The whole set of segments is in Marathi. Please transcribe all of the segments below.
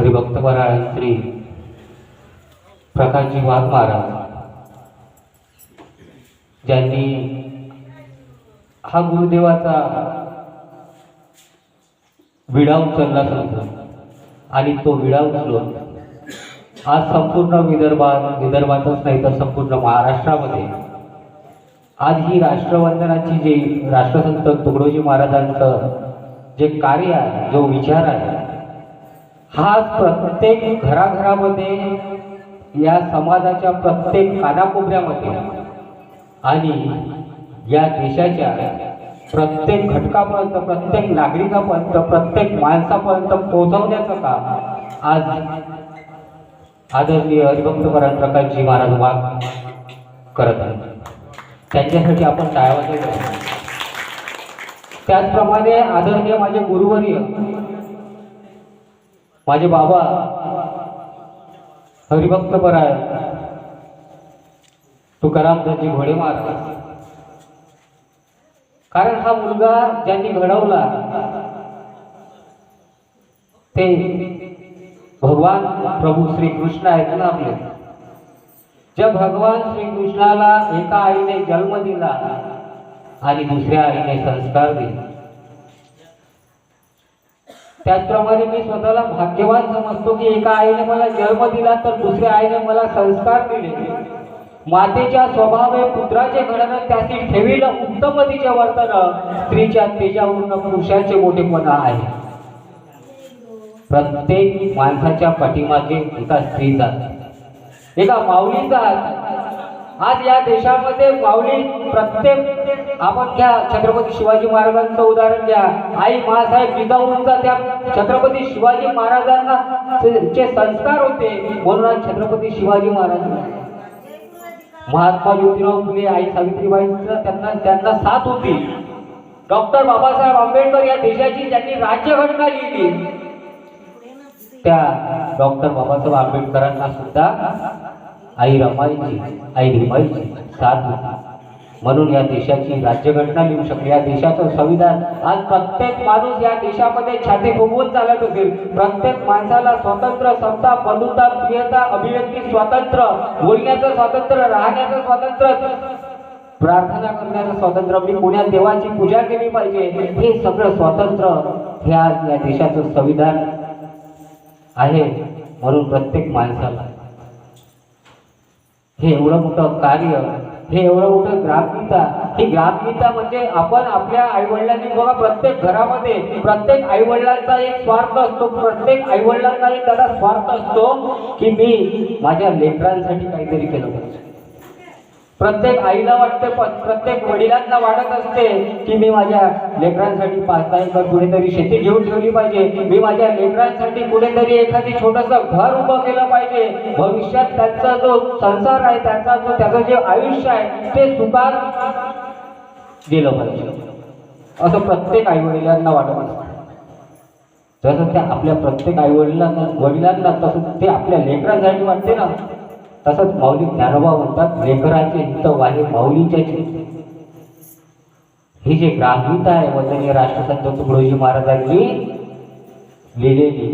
हरिभक्तपरायण श्री प्रकाशजी वाघ महाराज ज्यांनी हा गुरुदेवाचा विडा उचलला समजा आणि तो विडा उचलून आज संपूर्ण विदर्भात विदर्भातच नाही तर संपूर्ण महाराष्ट्रामध्ये आज ही राष्ट्रवंदनाची जी राष्ट्रसंत तुकडोजी महाराजांचं जे कार्य आहे जो विचार आहे हा प्रत्येक घराघरामध्ये या समाजाच्या प्रत्येक कानाकोपऱ्यामध्ये आणि या देशाच्या प्रत्येक घटकापर्यंत प्रत्येक नागरिकापर्यंत प्रत्येक माणसापर्यंत पोहोचवण्याचं काम आज आदरणीय हरिभक्तपरायण प्रकाशजी महाराज वाघ करत आहेत. त्यांच्यासाठी आपण टाळ्या त्याचप्रमाणे आदरणीय माझे गुरुवर्य माझे बाबा हरिभक्त पराय तुकाराम तुकारामदासजी घोडे महाराज कारण हा मुलगा ज्यांनी घडवला ते भगवान प्रभू श्री कृष्ण आहेत ना आपले. ज्या भगवान श्री कृष्णाला एका आईने जन्म दिला आणि दुसऱ्या आईने संस्कार दिले. त्याचप्रमाणे मी स्वतःला भाग्यवान समजतो की एका आईने मला जन्म दिला तर दुसऱ्या आईने मला संस्कार दिले. मातेच्या स्वभावे पुत्राचे घडणं त्यातील ठेवीला उत्तम वर्तन स्त्रीच्या तेजावरून पुरुषाचे मोठेपणा आहे. प्रत्येक माणसाच्या पाठीमागे एका स्त्रीचा एका माऊलीचा आज या देशामध्ये माऊली प्रत्येक आपण घ्या छत्रपती शिवाजी महाराजांचं उदाहरण घ्या आई मासाहेब जिजाऊंचा त्या छत्रपती शिवाजी महाराजांना चे- संस्कार होते म्हणून आज छत्रपती शिवाजी महाराज महात्मा ज्योतिराव फुले आई सावित्रीबाईंचा त्यांना त्यांना साथ होती. डॉक्टर बाबासाहेब आंबेडकर या देशाची ज्यांनी राज्यघटना लिहिली. त्या डॉक्टर बाबासाहेब आंबेडकरांना सुद्धा आई रमाईची आई रिमाईची साथ होती म्हणून या देशाची राज्यघटना लिहू शकली. या देशाचं संविधान आज प्रत्येक माणूस या देशामध्ये छाती फुगवून चालत असेल. प्रत्येक माणसाला स्वतंत्र समता बंधुता प्रियता अभिव्यक्ती स्वातंत्र्य बोलण्याचं स्वातंत्र्य राहण्याचं स्वातंत्र्य प्रार्थना करण्याचं स्वातंत्र्य. मी पुण्यात देवाची पूजा केली पाहिजे. हे सगळं स्वातंत्र्य हे आज या देशाचं संविधान आहे. म्हणून प्रत्येक माणसाला हे एवढं मोठं कार्य हे एवढं मोठं ग्रामगीता ही ग्रामगीता म्हणजे आपण आपल्या आईवडिलांनी बघा प्रत्येक घरामध्ये प्रत्येक आईवडिलांचा एक स्वार्थ असतो. प्रत्येक आईवडिलांचा एक त्याचा स्वार्थ असतो की मी माझ्या लेकरांसाठी काहीतरी केलं पाहिजे. प्रत्येक आईला वाटते प्रत्येक वडिलांना वाटत असते की मी माझ्या लेकरांसाठी पाच दहा एकर कुठेतरी शेती घेऊन ठेवली पाहिजे. मी माझ्या लेकरांसाठी कुठेतरी एखादी छोटस घर उभं केलं पाहिजे. भविष्यात त्यांचा जो संसार आहे त्यांचा जो त्याचं जे आयुष्य आहे ते सुखात गेलं पाहिजे. असं प्रत्येक आई वडिलांना वाटत असतं. जसं ते आपल्या प्रत्येक आई वडिलांना वडिलांना तसं ते आपल्या लेकरांसाठी वाटते ना. तसंच माऊली ज्ञानोबा म्हणतात लेकराचे हित वाहे माऊलीच्या ही जी ग्रामीता आहे वंदनीय राष्ट्रसंत तुकडोजी महाराजांनी लिहिलेली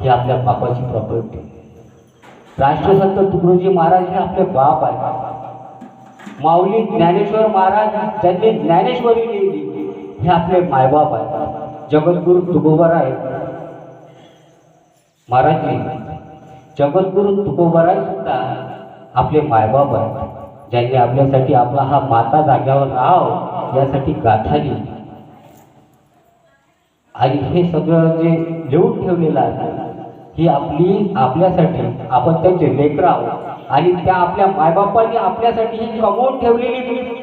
ही आपल्या बापाची प्रॉपर्टी राष्ट्रसंत तुकडोजी महाराज हे आपले बाप आहेत. माऊली ज्ञानेश्वर महाराज ज्यांनी ज्ञानेश्वरी लिहिली हे आपले मायबाप आहेत. जगद्गुरु तुकोबराय. महाराजजी जगद्गुरु तुकोबराय सुद्धा आपले मायबाप आहेत. ज्यांनी आपल्यासाठी आपला हा माता जाग्यावर राहाव यासाठी गाथा लिहिली. आणि हे सगळं जे लिहून ठेवलेलं आहे ही आपली आपल्यासाठी आपण त्यांचे लेकर आहोत. आणि त्या आपल्या मायबापांनी आपल्यासाठी ही कमवून ठेवलेली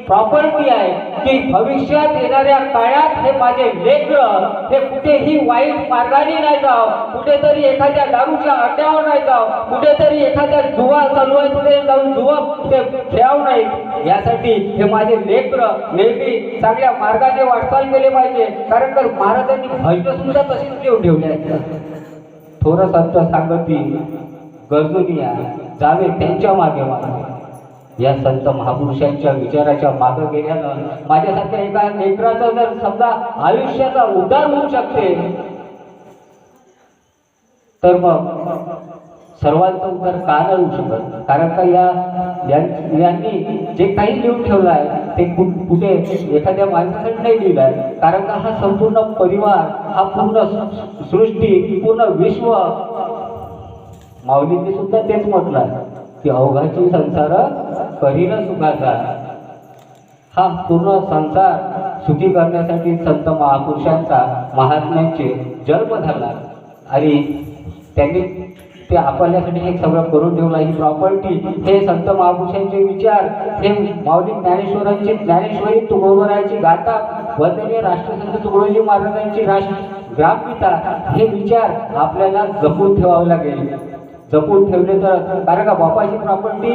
प्रॉपर्टी आहे की भविष्यात येणाऱ्या काळात हे माझे लेकर हे कुठेही वाईट मार्गाने नाही जाव. कुठेतरी एखाद्या दारूच्या अड्ड्यावर नाही जाव. कुठेतरी एखाद्या जुवा चालू आहे कुठे जाऊन जुवा कुठे खेळावं नाही. यासाठी हे माझे लेकर नेहमी चांगल्या मार्गाने वाटचाल केले पाहिजे. कारण तर महाराजांनी भजन सुद्धा तशीच लिहून ठेवले आहेत थोर संत सांगती गरजुनिया जावे त्यांच्या मागे मागे. या संत महापुरुषांच्या विचाराच्या मागे गेल्यानं माझ्यासारख्या एका लेकराचं जर समजा आयुष्याचा उद्धार होऊ शकते तर मग सर्वांचा उद्धार का न होऊ शकत? कारण का या यांनी जे काही लिहून ठेवलं आहे ते कुठे एखाद्या माणसासाठी नाही लिहिलं आहे. कारण का हा संपूर्ण परिवार हा पूर्ण सृष्टी पूर्ण विश्व माऊलींनी सुद्धा तेच म्हटलं आहे की अवघाची संसार करीन सुखाचा. हा पूर्ण संसार सुखी करण्यासाठी संत महापुरुषांचा महात्म्यांचे जन्म झाला. आणि त्यांनी ते आपल्यासाठी हे सगळं करून ठेवलं. ही प्रॉपर्टी हे संत महापुरुषांचे विचार हे माऊली ज्ञानेश्वरांची ज्ञानेश्वरी तुकोबराची गाथा वंदनीय राष्ट्रसंत तुकडोजी महाराजांची राष्ट्र ग्रामपिता हे विचार आपल्याला जपून ठेवावे लागेल. जपून ठेवले तर कारण का? बापाची प्रॉपर्टी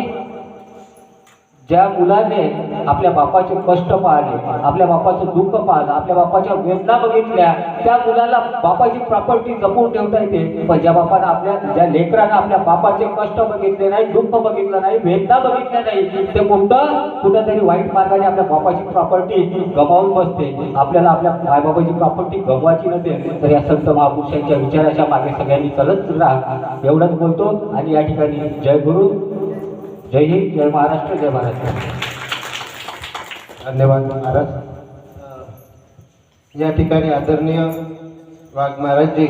ज्या मुलाने आपल्या बापाचे कष्ट पाहिले आपल्या बापाचं दुःख पाहिलं आपल्या बापाच्या वेदना बघितल्या त्या मुलाला बापाची प्रॉपर्टी जपून ठेवता येते. पण ज्या बापानं आपल्या ज्या लेकरानं आपल्या बापाचे कष्ट बघितले नाही दुःख बघितलं नाही वेदना बघितल्या नाही ते कोणतं कुठंतरी वाईट मार्गाने आपल्या बापाची प्रॉपर्टी गमावून बसते. आपल्याला आपल्या मायबापाची प्रॉपर्टी गमवायची नसेल तर या संत महापुरुषांच्या विचाराच्या मागे सगळ्यांनी चलत राहा. एवढंच बोलतो आणि या ठिकाणी जय गुरु. जय हिंद जय महाराष्ट्र जय महाराष्ट्र धन्यवाद महाराज. या ठिकाणी आदरणीय वाघ महाराजजी